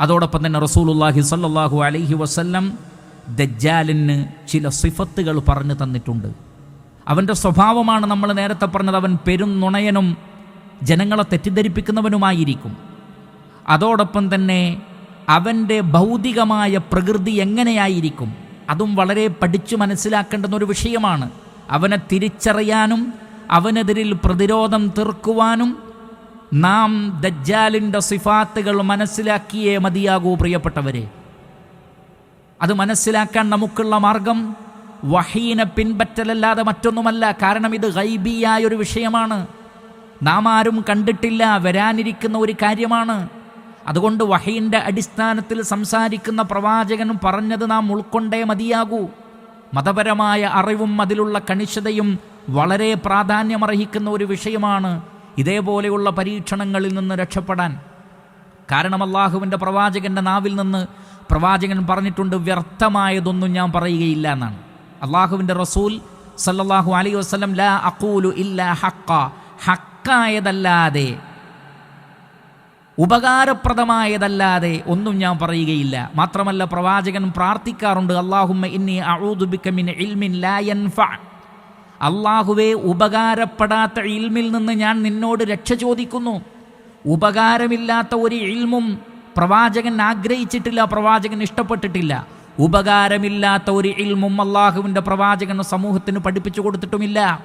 അതോടൊപ്പം തന്നെ റസൂലുല്ലാഹി സല്ലാഹു അലൈഹി വസല്ലം ദജ്ജാലിന് ചില സിഫത്തുകൾ പറഞ്ഞു തന്നിട്ടുണ്ട്. അവന്റെ സ്വഭാവമാണ് നമ്മൾ നേരത്തെ പറഞ്ഞത് അവൻ പെരും നുണയനും ജനങ്ങളെ തെറ്റിദ്ധരിപ്പിക്കുന്നവനുമായിരിക്കും. അതോടൊപ്പം തന്നെ അവന്റെ ഭൗതികമായ പ്രകൃതി എങ്ങനെയായിരിക്കും? അതും വളരെ പഠിച്ചു മനസ്സിലാക്കേണ്ടുന്ന ഒരു വിഷയമാണ്. അവനെ തിരിച്ചറിയാനും അവനെതിരിൽ പ്രതിരോധം തീർക്കുവാനും നാം ദജ്ജാലിന്റെ സിഫാത്തുകൾ മനസ്സിലാക്കിയേ മതിയാകൂ പ്രിയപ്പെട്ടവരെ. അത് മനസ്സിലാക്കാൻ നമുക്കുള്ള മാർഗം വഹീനെ പിൻപറ്റലല്ലാതെ മറ്റൊന്നുമല്ല. കാരണം ഇത് ഗൈബിയായ ഒരു വിഷയമാണ്. നാം ആരും കണ്ടിട്ടില്ല വരാനിരിക്കുന്ന ഒരു കാര്യമാണ്. അതുകൊണ്ട് വഹീന്റെ അടിസ്ഥാനത്തിൽ സംസാരിക്കുന്ന പ്രവാചകൻ പറഞ്ഞത് നാം ഉൾക്കൊണ്ടേ മതിയാകൂ. മതപരമായ അറിവും അതിലുള്ള കണിശതയും വളരെ പ്രാധാന്യമർഹിക്കുന്ന ഒരു വിഷയമാണ് ഇതേപോലെയുള്ള പരീക്ഷണങ്ങളിൽ നിന്ന് രക്ഷപ്പെടാൻ. കാരണം അള്ളാഹുവിന്റെ പ്രവാചകന്റെ നാവിൽ നിന്ന് പ്രവാചകൻ പറഞ്ഞിട്ടുണ്ട് വ്യർത്ഥമായതൊന്നും ഞാൻ പറയുകയില്ല എന്നാണ്. അള്ളാഹുവിന്റെ റസൂൽ സല്ലാഹു അലൈഹി വസ്ലം ലാ അക്കൂലു ഇല്ല ഹക്ക ഹക്കായതല്ലാതെ ഉപകാരപ്രദമായതല്ലാതെ ഒന്നും ഞാൻ പറയുകയില്ല. മാത്രമല്ല പ്രവാചകൻ പ്രാർത്ഥിക്കാറുണ്ട് അള്ളാഹുമ്മ ഇന്നി അഊദുബിക മിൻ ഇൽമിൻ ലാ യൻഫ അള്ളാഹുവെ ഉപകാരപ്പെടാത്ത ഇൽമിൽ നിന്ന് ഞാൻ നിന്നോട് രക്ഷ ചോദിക്കുന്നു. ഉപകാരമില്ലാത്ത ഒരു ഇൽമും പ്രവാചകൻ ആഗ്രഹിച്ചിട്ടില്ല പ്രവാചകൻ ഇഷ്ടപ്പെട്ടിട്ടില്ല. ഉപകാരമില്ലാത്ത ഒരു ഇൽമും അള്ളാഹുവിന്റെ പ്രവാചകൻ സമൂഹത്തിന് പഠിപ്പിച്ചു കൊടുത്തിട്ടുമില്ല.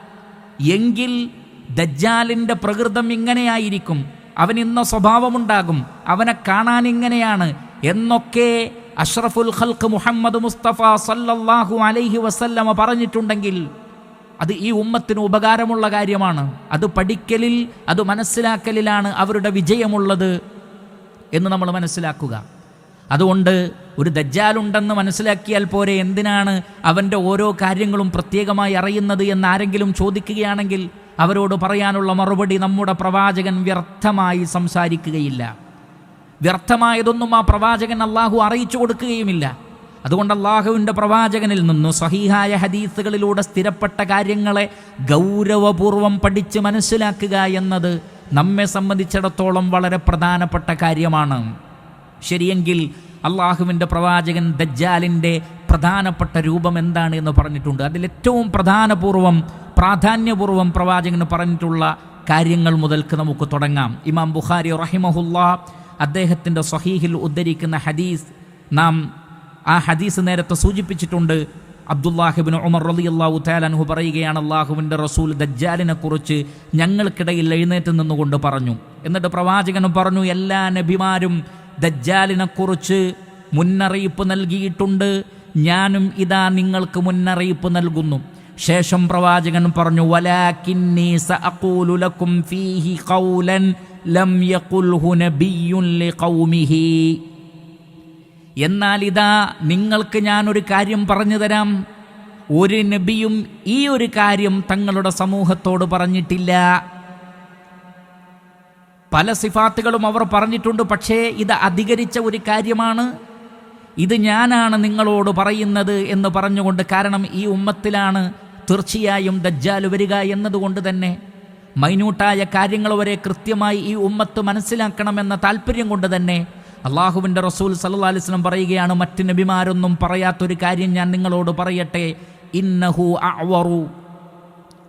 എങ്കിൽ ദജ്ജാലിന്റെ പ്രകൃതം ഇങ്ങനെയായിരിക്കും. അവൻ ഇന്ന സ്വഭാവമുണ്ടാകും. അവനെ കാണാൻ ഇങ്ങനെയാണ്. എന്നൊക്കെ അഷ്റഫുൽ ഖൽക്ക് മുഹമ്മദ് മുസ്തഫ സല്ലല്ലാഹു അലൈഹി വസല്ലമ പറഞ്ഞിട്ടുണ്ടെങ്കിൽ അത് ഈ ഉമ്മത്തിന് ഉപകാരമുള്ള കാര്യമാണ്. അത് പഠിക്കലിൽ അത് മനസ്സിലാക്കലിലാണ് അവരുടെ വിജയമുള്ളത് എന്ന് നമ്മൾ മനസ്സിലാക്കുക. അതുകൊണ്ട് ഒരു ദജ്ജാലുണ്ടെന്ന് മനസ്സിലാക്കിയാൽ പോരെ എന്തിനാണ് അവന്റെ ഓരോ കാര്യങ്ങളും പ്രത്യേകമായി അറിയുന്നത് എന്ന് ആരെങ്കിലും ചോദിക്കുകയാണെങ്കിൽ അവരോട് പറയാനുള്ള മറുപടി നമ്മുടെ പ്രവാചകൻ വ്യർത്ഥമായി സംസാരിക്കുകയില്ല. വ്യർത്ഥമായതൊന്നും ആ പ്രവാചകൻ അള്ളാഹു അറിയിച്ചു കൊടുക്കുകയുമില്ല. അതുകൊണ്ട് അള്ളാഹുവിന്റെ പ്രവാചകനിൽ നിന്നു സഹീഹായ ഹദീസുകളിലൂടെ സ്ഥിരപ്പെട്ട കാര്യങ്ങളെ ഗൗരവപൂർവം പഠിച്ച് മനസ്സിലാക്കുക എന്നത് നമ്മെ സംബന്ധിച്ചിടത്തോളം വളരെ പ്രധാനപ്പെട്ട കാര്യമാണ്. ശരിയെങ്കിൽ അള്ളാഹുവിന്റെ പ്രവാചകൻ ദജ്ജാലിന്റെ പ്രധാനപ്പെട്ട രൂപം എന്താണ് എന്ന് പറഞ്ഞിട്ടുണ്ട്. അതിലേറ്റവും പ്രധാനപൂർവം പ്രാധാന്യപൂർവം പ്രവാചകന് പറഞ്ഞിട്ടുള്ള കാര്യങ്ങൾ മുതൽക്ക് നമുക്ക് തുടങ്ങാം. ഇമാം ബുഖാരി റഹിമഹുല്ല അദ്ദേഹത്തിന്റെ സഹീഹിൽ ഉദ്ധരിക്കുന്ന ഹദീസ് നാം ആ ഹദീസ് നേരത്തെ സൂചിപ്പിച്ചിട്ടുണ്ട്. അബ്ദുല്ലാഹിബിൻ ഉമർ റലി അള്ളാഹു താലൻഹു പറയുകയാണ് അള്ളാഹുവിന്റെ റസൂൽ ദജ്ജാലിനെ കുറിച്ച് ഞങ്ങൾക്കിടയിൽ എഴുന്നേറ്റ് നിന്നുകൊണ്ട് പറഞ്ഞു. എന്നിട്ട് പ്രവാചകൻ പറഞ്ഞു എല്ലാ നബിമാരും ദജ്ജാലിനെക്കുറിച്ച് മുന്നറിയിപ്പ് നൽകിയിട്ടുണ്ട്. ഞാനും ഇതാ നിങ്ങൾക്ക് മുന്നറിയിപ്പ് നൽകുന്നു. ശേഷം പ്രവാചകൻ പറഞ്ഞു ലം എന്നാൽ ഇതാ നിങ്ങൾക്ക് ഞാനൊരു കാര്യം പറഞ്ഞു തരാം. ഒരു നബിയും ഈ ഒരു കാര്യം തങ്ങളുടെ സമൂഹത്തോട് പറഞ്ഞിട്ടില്ല. പല സിഫാത്തുകളും അവർ പറഞ്ഞിട്ടുണ്ട് പക്ഷേ ഇത് അധികരിച്ച ഒരു കാര്യമാണ്. ഇത് ഞാനാണ് നിങ്ങളോട് പറയുന്നത് എന്ന് പറഞ്ഞുകൊണ്ട് കാരണം ഈ ഉമ്മത്തിലാണ് തീർച്ചയായും ദജ്ജാൽ വരിക എന്നതുകൊണ്ട് തന്നെ. മൈന്യൂട്ടായ കാര്യങ്ങൾ വരെ കൃത്യമായി ഈ ഉമ്മത്ത് മനസ്സിലാക്കണമെന്ന താല്പര്യം കൊണ്ട് തന്നെ അള്ളാഹുവിന്റെ റസൂൽ സല്ലാ അലിസ്ലം പറയുകയാണ് മറ്റ് നബിമാരൊന്നും പറയാത്തൊരു കാര്യം ഞാൻ നിങ്ങളോട് പറയട്ടെ. ഇന്നഹു അവറു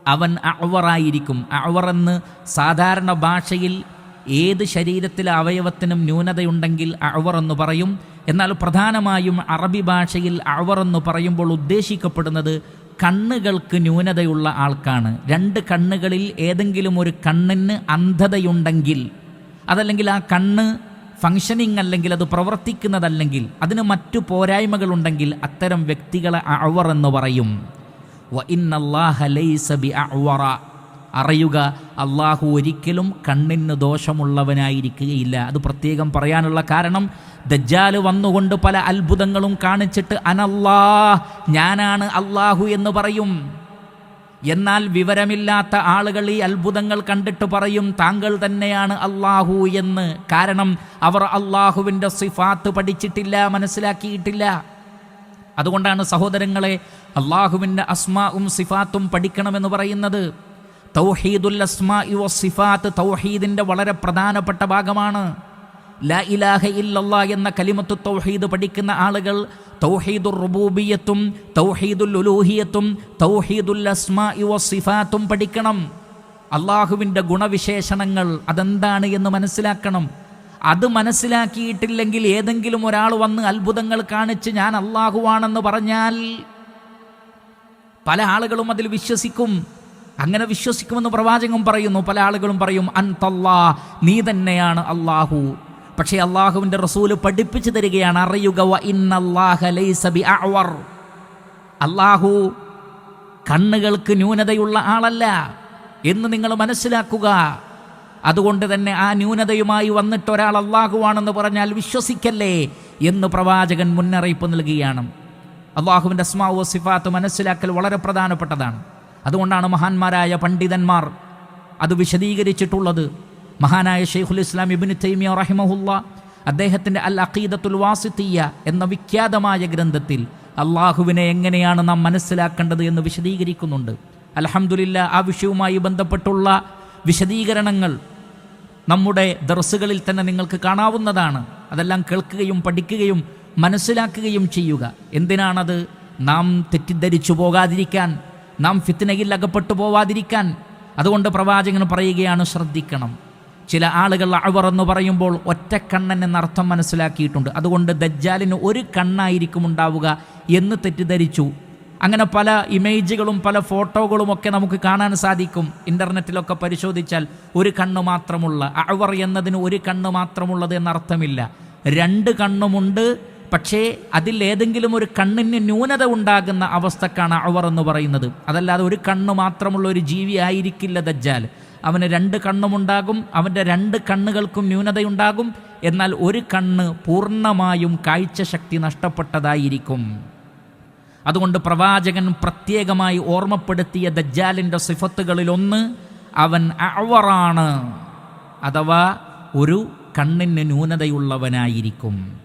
അവൻ അവറായിരിക്കും അവർ എന്ന് സാധാരണ ഭാഷയിൽ ഏത് ശരീരത്തിലെ അവയവത്തിനും ന്യൂനതയുണ്ടെങ്കിൽ എന്ന് പറയും. എന്നാൽ പ്രധാനമായും അറബി ഭാഷയിൽ എന്ന് പറയുമ്പോൾ ഉദ്ദേശിക്കപ്പെടുന്നത് കണ്ണുകൾക്ക് ന്യൂനതയുള്ള ആൾക്കാണ്. രണ്ട് കണ്ണുകളിൽ ഏതെങ്കിലും ഒരു കണ്ണിന് അന്ധതയുണ്ടെങ്കിൽ അതല്ലെങ്കിൽ ആ കണ്ണ് ഫങ്ഷനിങ് അല്ലെങ്കിൽ അത് പ്രവർത്തിക്കുന്നതല്ലെങ്കിൽ അതിന് മറ്റു പോരായ്മകളുണ്ടെങ്കിൽ അത്തരം വ്യക്തികളെ അവർ എന്ന് പറയും. അറിയുക അള്ളാഹു ഒരിക്കലും കണ്ണിന് ദോഷമുള്ളവനായിരിക്കുകയില്ല. അത് പ്രത്യേകം പറയാനുള്ള കാരണം ദജ്ജാൽ വന്നുകൊണ്ട് പല അത്ഭുതങ്ങളും കാണിച്ചിട്ട് അനല്ലാ ഞാനാണ് അള്ളാഹു എന്ന് പറയും. എന്നാൽ വിവരമില്ലാത്ത ആളുകൾ ഈ അത്ഭുതങ്ങൾ കണ്ടിട്ട് പറയും താങ്കൾ തന്നെയാണ് അള്ളാഹു എന്ന്. കാരണം അവർ അള്ളാഹുവിന്റെ സിഫാത്ത് പഠിച്ചിട്ടില്ല മനസ്സിലാക്കിയിട്ടില്ല. അതുകൊണ്ടാണ് സഹോദരങ്ങളെ അള്ളാഹുവിന്റെ അസ്മാവും സിഫാത്തും പഠിക്കണമെന്ന് പറയുന്നത്. തൗഹീദുൽ അസ്മാ വ സിഫാത്ത് തൗഹീദിന്റെ വളരെ പ്രധാനപ്പെട്ട ഭാഗമാണ്. ലാ ഇലാഹ ഇല്ലല്ലാ എന്ന കലിമത്തു തൗഹീദ് പഠിക്കുന്ന ആളുകൾ തൗഹീദുർ റുബൂബിയത്തും തൗഹീദുൽ ഉലൂഹിയത്തും തൗഹീദുൽ അസ്മാഇ സിഫാത്തും പഠിക്കണം. അള്ളാഹുവിന്റെ ഗുണവിശേഷണങ്ങൾ അതെന്താണ് എന്ന് മനസ്സിലാക്കണം. അത് മനസ്സിലാക്കിയിട്ടില്ലെങ്കിൽ ഏതെങ്കിലും ഒരാൾ വന്ന് അത്ഭുതങ്ങൾ കാണിച്ച് ഞാൻ അള്ളാഹുവാണെന്ന് പറഞ്ഞാൽ പല ആളുകളും അതിൽ വിശ്വസിക്കും. അങ്ങനെ വിശ്വസിക്കുമെന്ന് പ്രവാചകൻ പറയുന്നു. പല ആളുകളും പറയും അൻ തല്ലാ നീ തന്നെയാണ് അള്ളാഹു പക്ഷേ അള്ളാഹുവിന്റെ റസൂൽ പഠിപ്പിച്ചു തരികയാണ് അറിയുക വ ഇന്നല്ലാഹലൈസബി ബി അഅ്വർ. അള്ളാഹു കണ്ണുകൾക്ക് ന്യൂനതയുള്ള ആളല്ല എന്ന് നിങ്ങൾ മനസ്സിലാക്കുക. അതുകൊണ്ട് തന്നെ ആ ന്യൂനതയുമായി വന്നിട്ട് ഒരാൾ അള്ളാഹുവാണെന്ന് പറഞ്ഞാൽ വിശ്വസിക്കല്ലേ എന്ന് പ്രവാചകൻ മുന്നറിയിപ്പ് നൽകുകയാണ്. അള്ളാഹുവിന്റെ അസ്മാവോ സിഫാത്ത് മനസ്സിലാക്കൽ വളരെ പ്രധാനപ്പെട്ടതാണ്. അതുകൊണ്ടാണ് മഹാന്മാരായ പണ്ഡിതന്മാർ അത് വിശദീകരിച്ചിട്ടുള്ളത്. മഹാനായ ഷെയ്ഖുൽ ഇസ്ലാം ഇബിന് തൈമിയ റഹിമഹുല്ല അദ്ദേഹത്തിന്റെ അൽ അഖീദത്തുൽ വാസിത്തിയ എന്ന വിഖ്യാതമായ ഗ്രന്ഥത്തിൽ അള്ളാഹുവിനെ എങ്ങനെയാണ് നാം മനസ്സിലാക്കേണ്ടത് എന്ന് വിശദീകരിക്കുന്നുണ്ട്. അലഹമുല്ല ആ വിഷയവുമായി ബന്ധപ്പെട്ടുള്ള വിശദീകരണങ്ങൾ നമ്മുടെ ദർസുകളിൽ തന്നെ നിങ്ങൾക്ക് കാണാവുന്നതാണ്. അതെല്ലാം കേൾക്കുകയും പഠിക്കുകയും മനസ്സിലാക്കുകയും ചെയ്യുക. എന്തിനാണത്? നാം തെറ്റിദ്ധരിച്ചു പോകാതിരിക്കാൻ നാം ഫിത്തിനയിൽ അകപ്പെട്ടു പോവാതിരിക്കാൻ. അതുകൊണ്ട് പ്രവാചകൻ പറയുകയാണ് ശ്രദ്ധിക്കണം. ചില ആളുകൾ അവർ എന്ന് പറയുമ്പോൾ ഒറ്റക്കണ്ണൻ എന്നർത്ഥം മനസ്സിലാക്കിയിട്ടുണ്ട്. അതുകൊണ്ട് ദജ്ജാലിന് ഒരു കണ്ണായിരിക്കും ഉണ്ടാവുക എന്ന് തെറ്റിദ്ധരിച്ചു. അങ്ങനെ പല ഇമേജുകളും പല ഫോട്ടോകളും ഒക്കെ നമുക്ക് കാണാൻ സാധിക്കും. ഇന്റർനെറ്റിലൊക്കെ പരിശോധിച്ചാൽ ഒരു കണ്ണ് മാത്രമുള്ള അവർ എന്നതിന് ഒരു കണ്ണ് മാത്രമുള്ളത് എന്നർത്ഥമില്ല. രണ്ട് കണ്ണുമുണ്ട് പക്ഷേ അതിൽ ഏതെങ്കിലും ഒരു കണ്ണിന് ന്യൂനത ഉണ്ടാകുന്ന അവസ്ഥക്കാണ് അവർ എന്ന് പറയുന്നത്. അതല്ലാതെ ഒരു കണ്ണ് മാത്രമുള്ള ഒരു ജീവി ആയിരിക്കില്ല ദജ്ജാൽ. അവന് രണ്ട് കണ്ണുമുണ്ടാകും അവന്റെ രണ്ട് കണ്ണുകൾക്കും ന്യൂനതയുണ്ടാകും. എന്നാൽ ഒരു കണ്ണ് പൂർണമായും കാഴ്ചശക്തി നഷ്ടപ്പെട്ടതായിരിക്കും. അതുകൊണ്ട് പ്രവാചകൻ പ്രത്യേകമായി ഓർമ്മപ്പെടുത്തിയ ദജ്ജാലിന്റെ സിഫത്തുകളിലൊന്ന് അവൻ അവറാണ് അഥവാ ഒരു കണ്ണിന് ന്യൂനതയുള്ളവനായിരിക്കും.